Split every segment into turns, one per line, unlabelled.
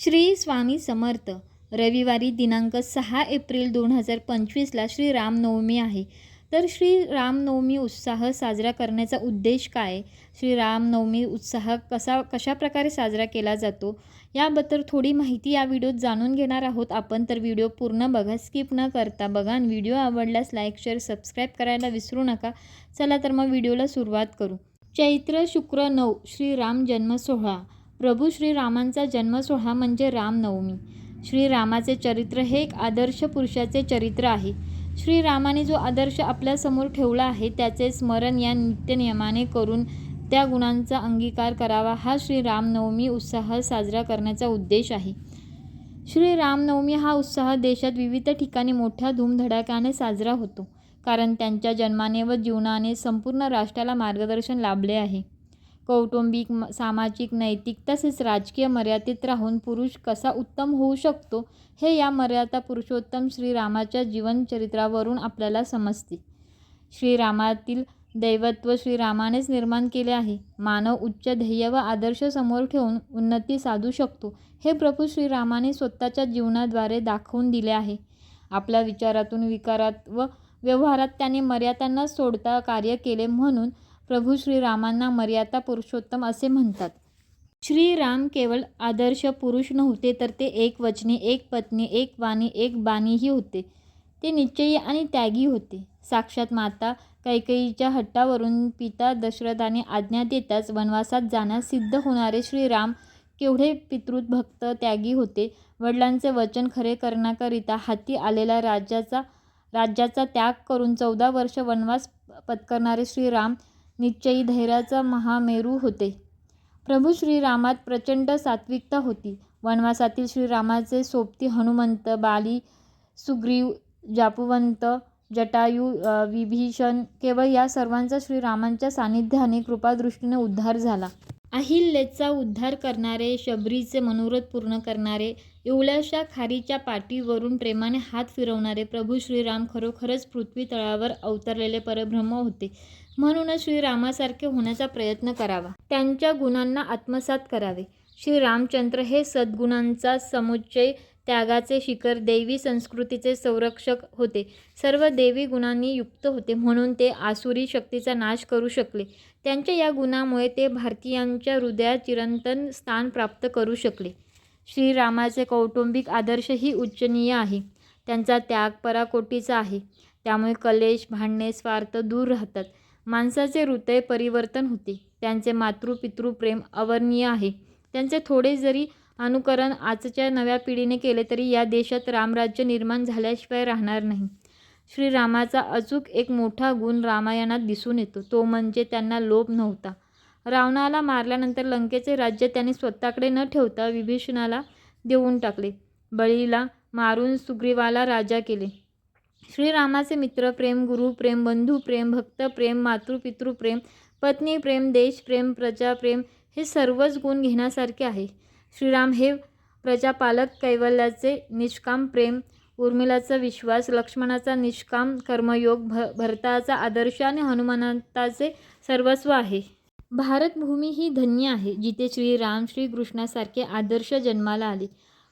श्री स्वामी समर्थ. रविवारी दिनांक सहा एप्रिल दोन हजार पंचवीसला श्री रामनवमी आहे. तर श्री रामनवमी उत्साह साजरा करण्याचा उद्देश काय? श्री रामनवमी उत्साह कसा कशा प्रकारे साजरा केला जातो? याबद्दल थोडी माहिती या व्हिडिओत जाणून घेणार आहोत आपण. तर व्हिडिओ पूर्ण बघा स्किप न करता बघा. आणि व्हिडिओ आवडल्यास लाईक शेअर सबस्क्राईब करायला विसरू नका. चला तर मग व्हिडिओला सुरुवात करू. चैत्र शुक्र नऊ श्रीराम जन्म सोहळा. प्रभू श्रीरामांचा जन्मसोहळा म्हणजे रामनवमी. श्रीरामाचे चरित्र हे एक आदर्श पुरुषाचे चरित्र आहे. श्रीरामाने जो आदर्श आपल्यासमोर ठेवला आहे त्याचे स्मरण या नित्यनियमाने करून त्या गुणांचा अंगीकार करावा हा श्री रामनवमी उत्साह साजरा करण्याचा उद्देश आहे. श्री रामनवमी हा उत्साह देशात विविध ठिकाणी मोठ्या धूमधडाक्याने साजरा होतो कारण त्यांच्या जन्माने व जीवनाने संपूर्ण राष्ट्राला मार्गदर्शन लाभले आहे. कौटुंबिक म सामाजिक नैतिक तसेच राजकीय मर्यादेत राहून पुरुष कसा उत्तम होऊ शकतो हे या मर्यादा पुरुषोत्तम श्रीरामाच्या जीवनचरित्रावरून आपल्याला समजते. श्रीरामातील दैवत्व श्रीरामानेच निर्माण केले आहे. मानव उच्च ध्येय व आदर्श समोर ठेवून उन्नती साधू शकतो हे प्रभू श्रीरामाने स्वतःच्या जीवनाद्वारे दाखवून दिले आहे. आपल्या विचारातून विकारात व व्यवहारात त्याने मर्यादा न सोडता कार्य केले म्हणून प्रभू श्रीरामांना मर्यादा पुरुषोत्तम असे म्हणतात. श्रीराम केवळ आदर्श पुरुष नव्हते तर ते एक वचनी एक पत्नी एक वाणी एक बाणीही होते. ते निश्चयी आणि त्यागी होते. साक्षात माता कैकेयीच्या हट्टावरून पिता दशरथाने आज्ञा देताच वनवासात जाण्यास सिद्ध होणारे श्रीराम केवढे पितृभक्त त्यागी होते. वडिलांचे वचन खरे करण्याकरिता हाती आलेला राज्याचा राज्याचा त्याग करून चौदा वर्ष वनवास पत्करणारे श्रीराम निश्चयी धैर्याचा महामेरू होते. प्रभू श्रीरामात प्रचंड सात्विकता होती. वनवासातील श्रीरामाचे सोबती हनुमंत बाली सुग्रीव जापुवंत जटायू विभीषण केवळ या सर्वांचा श्रीरामांच्या सानिध्याने कृपादृष्टीने उद्धार झाला. अहिल्येचा उद्धार करणारे शबरीचे मनोरथ पूर्ण करणारे एवढ्याशा खारीच्या पाठीवरून प्रेमाने हात फिरवणारे प्रभू श्रीराम खरोखरच पृथ्वी तळावर अवतरलेले परब्रह्म होते. म्हणूनच श्रीरामासारखे होण्याचा प्रयत्न करावा. त्यांच्या गुणांना आत्मसात करावे. श्रीरामचंद्र हे सद्गुणांचा समुच्चय त्यागाचे शिखर दैवी संस्कृतीचे संरक्षक होते. सर्व देवी गुणांनी युक्त होते. म्हणून ते आसुरी शक्तीचा नाश करू शकले. त्यांच्या या गुणामुळे ते भारतीयांच्या हृदयात चिरंतन स्थान प्राप्त करू शकले. श्रीरामाचे कौटुंबिक आदर्शही उच्चनीय आहे. त्यांचा त्याग पराकोटीचा आहे. त्यामुळे कलेश भांडणे स्वार्थ दूर राहतात. माणसाचे हृदय परिवर्तन होते. त्यांचे मातृपितृ प्रेम अवर्णनीय आहे. त्यांचे थोडे जरी अनुकरण आजच्या नव्या पिढीने केले तरी या देशात रामराज्य निर्माण झाल्याशिवाय राहणार नाही. श्रीरामाचा अचूक एक मोठा गुण रामायणात दिसून येतो. तो म्हणजे त्यांना लोभ नव्हता. रावणाला मारल्यानंतर लंकेचे राज्य त्यांनी स्वतःकडे न ठेवता विभीषणाला देऊन टाकले. बळीला मारून सुग्रीवाला राजा केले. श्रीरामाचे मित्र प्रेम गुरु प्रेम बंधू प्रेम भक्त प्रेम मातृपितृप्रेम पत्नी प्रेम देश प्रेम प्रजा प्रेम हे सर्वच गुण घेण्यासारखे आहे. श्रीराम हे प्रजापालक कैवल्याचे निष्काम प्रेम उर्मिलाचा विश्वास लक्ष्मणाचा निष्काम कर्मयोग भ भरताचा आदर्श आणि हनुमंताचे सर्वस्व आहे. भारतभूमी ही धन्य आहे जिथे श्रीराम श्रीकृष्णासारखे आदर्श जन्माला आले.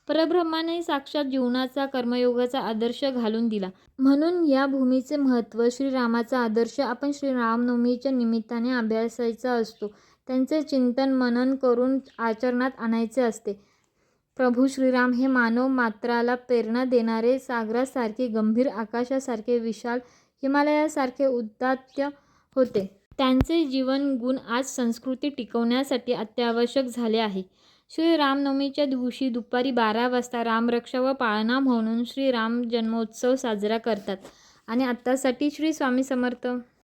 परब्रह्माने साक्षात जीवनाचा कर्मयोगाचा आदर्श घालून दिला. म्हणून या भूमीचे महत्त्व श्रीरामाचा आदर्श आपण श्रीरामनवमीच्या निमित्ताने अभ्यासायचा असतो. त्यांचे चिंतन मनन करून आचरणात आणायचे असते. प्रभू श्रीराम हे मानव मात्राला प्रेरणा देणारे सागरासारखे गंभीर आकाशासारखे विशाल हिमालयासारखे उदात्य होते. त्यांचे जीवन गुण आज संस्कृती टिकवण्यासाठी अत्यावश्यक झाले आहे. श्री रामनवमीच्या दिवशी दुपारी बारा वाजता रामरक्षा व पाळणा म्हणून श्रीराम जन्मोत्सव साजरा करतात. आणि आत्तासाठी श्री स्वामी समर्थ.